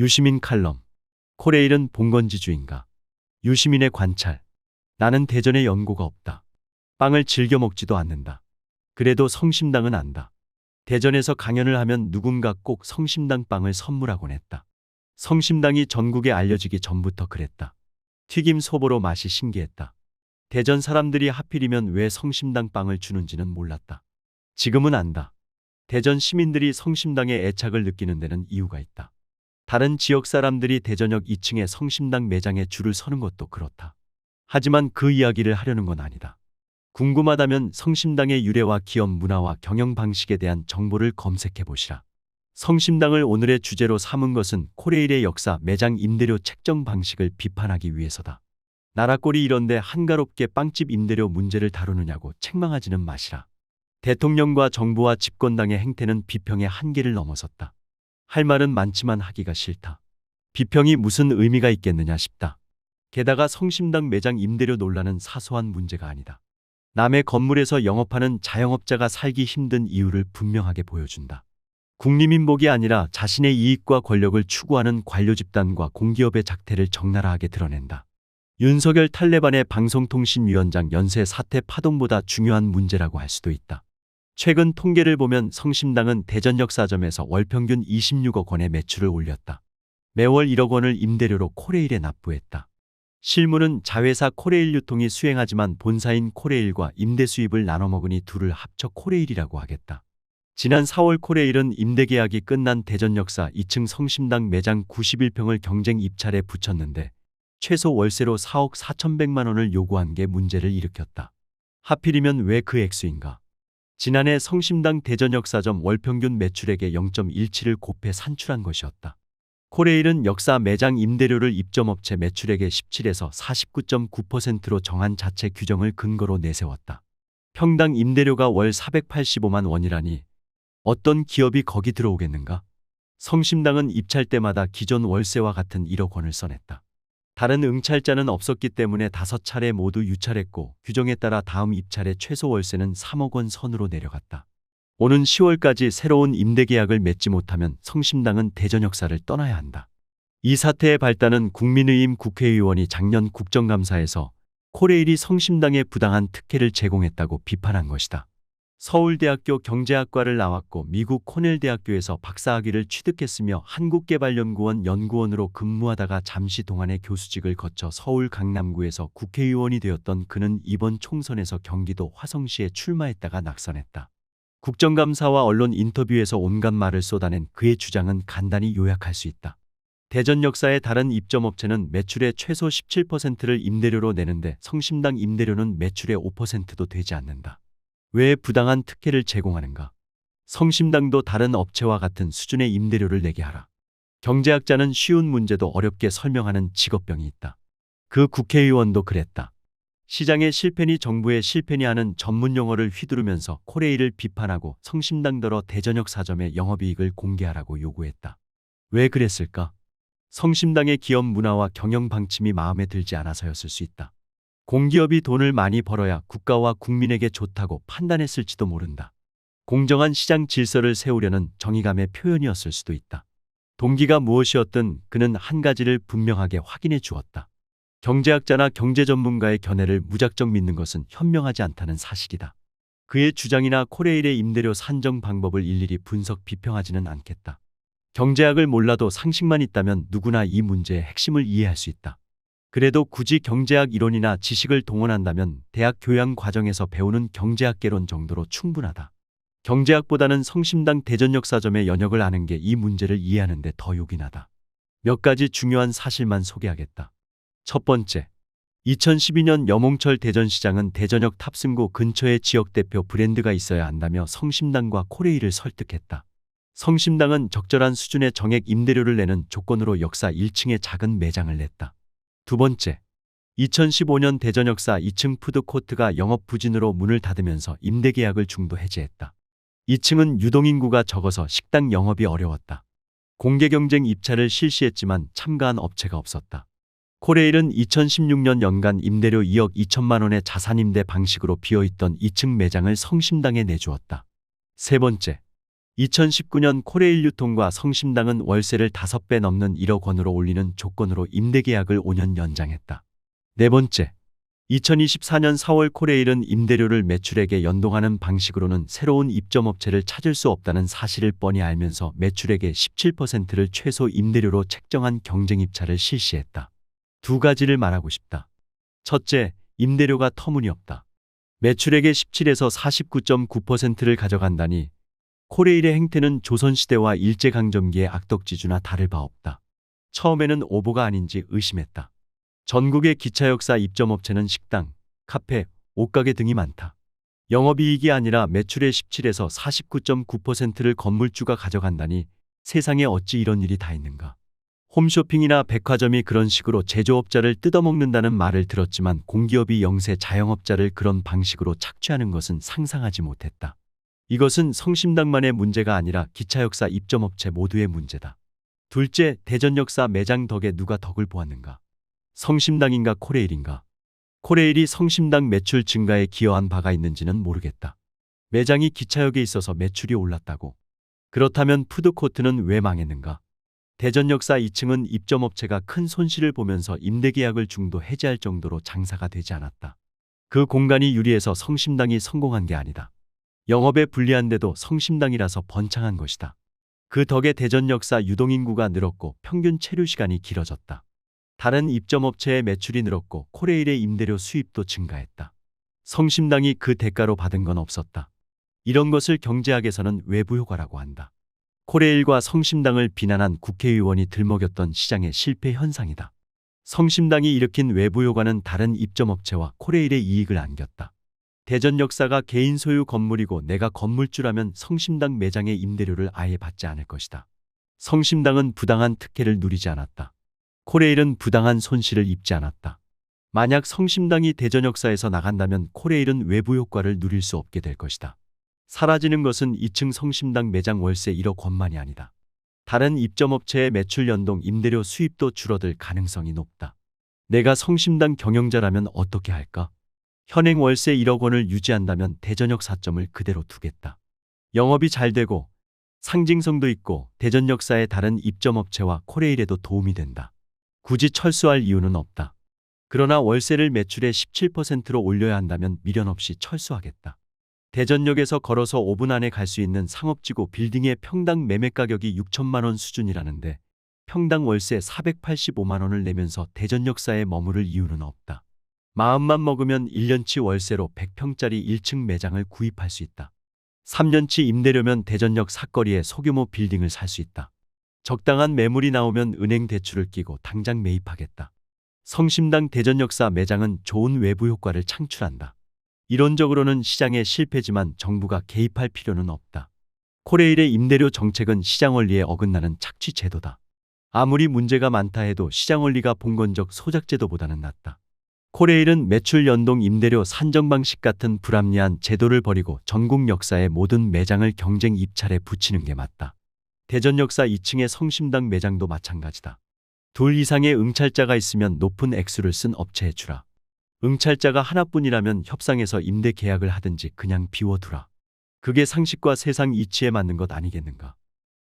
유시민 칼럼. 코레일은 봉건지주인가. 유시민의 관찰. 나는 대전에 연고가 없다. 빵을 즐겨 먹지도 않는다. 그래도 성심당은 안다. 대전에서 강연을 하면 누군가 꼭 성심당 빵을 선물하곤 했다. 성심당이 전국에 알려지기 전부터 그랬다. 튀김 소보로 맛이 신기했다. 대전 사람들이 하필이면 왜 성심당 빵을 주는지는 몰랐다. 지금은 안다. 대전 시민들이 성심당에 애착을 느끼는 데는 이유가 있다. 다른 지역 사람들이 대전역 2층의 성심당 매장에 줄을 서는 것도 그렇다. 하지만 그 이야기를 하려는 건 아니다. 궁금하다면 성심당의 유래와 기업 문화와 경영 방식에 대한 정보를 검색해 보시라. 성심당을 오늘의 주제로 삼은 것은 코레일의 역사 매장 임대료 책정 방식을 비판하기 위해서다. 나라꼴이 이런데 한가롭게 빵집 임대료 문제를 다루느냐고 책망하지는 마시라. 대통령과 정부와 집권당의 행태는 비평의 한계를 넘어섰다. 할 말은 많지만 하기가 싫다. 비평이 무슨 의미가 있겠느냐 싶다. 게다가 성심당 매장 임대료 논란은 사소한 문제가 아니다. 남의 건물에서 영업하는 자영업자가 살기 힘든 이유를 분명하게 보여준다. 국리민복이 아니라 자신의 이익과 권력을 추구하는 관료 집단과 공기업의 작태를 적나라하게 드러낸다. 윤석열 탈레반의 방송통신위원장 연쇄 사태 파동보다 중요한 문제라고 할 수도 있다. 최근 통계를 보면 성심당은 대전역 사점에서 월 평균 26억 원의 매출을 올렸다. 매월 1억 원을 임대료로 코레일에 납부했다. 실무는 자회사 코레일 유통이 수행하지만 본사인 코레일과 임대 수입을 나눠 먹으니 둘을 합쳐 코레일이라고 하겠다. 지난 4월 코레일은 임대 계약이 끝난 대전역사 2층 성심당 매장 91평을 경쟁 입찰에 붙였는데 최소 월세로 4억 4천백만 원을 요구한 게 문제를 일으켰다. 하필이면 왜 그 액수인가? 지난해 성심당 대전 역사점 월평균 매출액의 0.17을 곱해 산출한 것이었다. 코레일은 역사 매장 임대료를 입점업체 매출액의 17에서 49.9%로 정한 자체 규정을 근거로 내세웠다. 평당 임대료가 월 485만 원이라니 어떤 기업이 거기 들어오겠는가? 성심당은 입찰 때마다 기존 월세와 같은 1억 원을 써냈다. 다른 응찰자는 없었기 때문에 다섯 차례 모두 유찰했고 규정에 따라 다음 입찰의 최소 월세는 3억 원 선으로 내려갔다. 오는 10월까지 새로운 임대 계약을 맺지 못하면 성심당은 대전 역사를 떠나야 한다. 이 사태의 발단은 국민의힘 국회의원이 작년 국정감사에서 코레일이 성심당에 부당한 특혜를 제공했다고 비판한 것이다. 서울대학교 경제학과를 나왔고 미국 코넬대학교에서 박사학위를 취득했으며 한국개발연구원 연구원으로 근무하다가 잠시 동안의 교수직을 거쳐 서울 강남구에서 국회의원이 되었던 그는 이번 총선에서 경기도 화성시에 출마했다가 낙선했다. 국정감사와 언론 인터뷰에서 온갖 말을 쏟아낸 그의 주장은 간단히 요약할 수 있다. 대전 역사의 다른 입점업체는 매출의 최소 17%를 임대료로 내는데 성심당 임대료는 매출의 5%도 되지 않는다. 왜 부당한 특혜를 제공하는가? 성심당도 다른 업체와 같은 수준의 임대료를 내게 하라. 경제학자는 쉬운 문제도 어렵게 설명하는 직업병이 있다. 그 국회의원도 그랬다. 시장의 실패니 정부의 실패니 하는 전문 용어를 휘두르면서 코레일을 비판하고 성심당더러 대전역 사점의 영업이익을 공개하라고 요구했다. 왜 그랬을까? 성심당의 기업 문화와 경영 방침이 마음에 들지 않아서였을 수 있다. 공기업이 돈을 많이 벌어야 국가와 국민에게 좋다고 판단했을지도 모른다. 공정한 시장 질서를 세우려는 정의감의 표현이었을 수도 있다. 동기가 무엇이었든 그는 한 가지를 분명하게 확인해 주었다. 경제학자나 경제 전문가의 견해를 무작정 믿는 것은 현명하지 않다는 사실이다. 그의 주장이나 코레일의 임대료 산정 방법을 일일이 분석 비평하지는 않겠다. 경제학을 몰라도 상식만 있다면 누구나 이 문제의 핵심을 이해할 수 있다. 그래도 굳이 경제학 이론이나 지식을 동원한다면 대학 교양 과정에서 배우는 경제학 개론 정도로 충분하다. 경제학보다는 성심당 대전역사점의 연역을 아는 게 이 문제를 이해하는 데 더 요긴하다. 몇 가지 중요한 사실만 소개하겠다. 첫 번째, 2012년 여몽철 대전시장은 대전역 탑승구 근처에 지역대표 브랜드가 있어야 한다며 성심당과 코레일을 설득했다. 성심당은 적절한 수준의 정액 임대료를 내는 조건으로 역사 1층에 작은 매장을 냈다. 두 번째, 2015년 대전 역사 2층 푸드코트가 영업 부진으로 문을 닫으면서 임대계약을 중도 해지했다. 2층은 유동인구가 적어서 식당 영업이 어려웠다. 공개경쟁 입찰을 실시했지만 참가한 업체가 없었다. 코레일은 2016년 연간 임대료 2억 2천만 원의 자산임대 방식으로 비어있던 2층 매장을 성심당에 내주었다. 세 번째, 2019년 코레일 유통과 성심당은 월세를 5배 넘는 1억 원으로 올리는 조건으로 임대 계약을 5년 연장했다. 네 번째, 2024년 4월 코레일은 임대료를 매출액에 연동하는 방식으로는 새로운 입점업체를 찾을 수 없다는 사실을 뻔히 알면서 매출액의 17%를 최소 임대료로 책정한 경쟁 입찰을 실시했다. 두 가지를 말하고 싶다. 첫째, 임대료가 터무니없다. 매출액의 17에서 49.9%를 가져간다니 코레일의 행태는 조선시대와 일제강점기의 악덕지주나 다를 바 없다. 처음에는 오보가 아닌지 의심했다. 전국의 기차 역사 입점업체는 식당, 카페, 옷가게 등이 많다. 영업이익이 아니라 매출의 17에서 49.9%를 건물주가 가져간다니 세상에 어찌 이런 일이 다 있는가. 홈쇼핑이나 백화점이 그런 식으로 제조업자를 뜯어먹는다는 말을 들었지만 공기업이 영세 자영업자를 그런 방식으로 착취하는 것은 상상하지 못했다. 이것은 성심당만의 문제가 아니라 기차 역사 입점업체 모두의 문제다. 둘째, 대전 역사 매장 덕에 누가 덕을 보았는가? 성심당인가 코레일인가? 코레일이 성심당 매출 증가에 기여한 바가 있는지는 모르겠다. 매장이 기차역에 있어서 매출이 올랐다고. 그렇다면 푸드코트는 왜 망했는가? 대전 역사 2층은 입점업체가 큰 손실을 보면서 임대계약을 중도 해지할 정도로 장사가 되지 않았다. 그 공간이 유리해서 성심당이 성공한 게 아니다. 영업에 불리한데도 성심당이라서 번창한 것이다. 그 덕에 대전 역사 유동인구가 늘었고 평균 체류 시간이 길어졌다. 다른 입점업체의 매출이 늘었고 코레일의 임대료 수입도 증가했다. 성심당이 그 대가로 받은 건 없었다. 이런 것을 경제학에서는 외부 효과라고 한다. 코레일과 성심당을 비난한 국회의원이 들먹였던 시장의 실패 현상이다. 성심당이 일으킨 외부 효과는 다른 입점업체와 코레일의 이익을 안겼다. 대전 역사가 개인 소유 건물이고 내가 건물주라면 성심당 매장의 임대료를 아예 받지 않을 것이다. 성심당은 부당한 특혜를 누리지 않았다. 코레일은 부당한 손실을 입지 않았다. 만약 성심당이 대전 역사에서 나간다면 코레일은 외부 효과를 누릴 수 없게 될 것이다. 사라지는 것은 2층 성심당 매장 월세 1억 원만이 아니다. 다른 입점업체의 매출 연동 임대료 수입도 줄어들 가능성이 높다. 내가 성심당 경영자라면 어떻게 할까? 현행 월세 1억 원을 유지한다면 대전역 4점을 그대로 두겠다. 영업이 잘 되고 상징성도 있고 대전 역사의 다른 입점업체와 코레일에도 도움이 된다. 굳이 철수할 이유는 없다. 그러나 월세를 매출의 17%로 올려야 한다면 미련 없이 철수하겠다. 대전역에서 걸어서 5분 안에 갈 수 있는 상업지구 빌딩의 평당 매매 가격이 6천만 원 수준이라는데 평당 월세 485만 원을 내면서 대전 역사에 머무를 이유는 없다. 마음만 먹으면 1년치 월세로 100평짜리 1층 매장을 구입할 수 있다. 3년치 임대료면 대전역 사거리에 소규모 빌딩을 살 수 있다. 적당한 매물이 나오면 은행 대출을 끼고 당장 매입하겠다. 성심당 대전역사 매장은 좋은 외부 효과를 창출한다. 이론적으로는 시장에 실패지만 정부가 개입할 필요는 없다. 코레일의 임대료 정책은 시장 원리에 어긋나는 착취 제도다. 아무리 문제가 많다 해도 시장 원리가 봉건적 소작 제도보다는 낫다. 코레일은 매출 연동 임대료 산정 방식 같은 불합리한 제도를 버리고 전국 역사의 모든 매장을 경쟁 입찰에 붙이는 게 맞다. 대전 역사 2층의 성심당 매장도 마찬가지다. 둘 이상의 응찰자가 있으면 높은 액수를 쓴 업체에 주라. 응찰자가 하나뿐이라면 협상해서 임대 계약을 하든지 그냥 비워두라. 그게 상식과 세상 이치에 맞는 것 아니겠는가.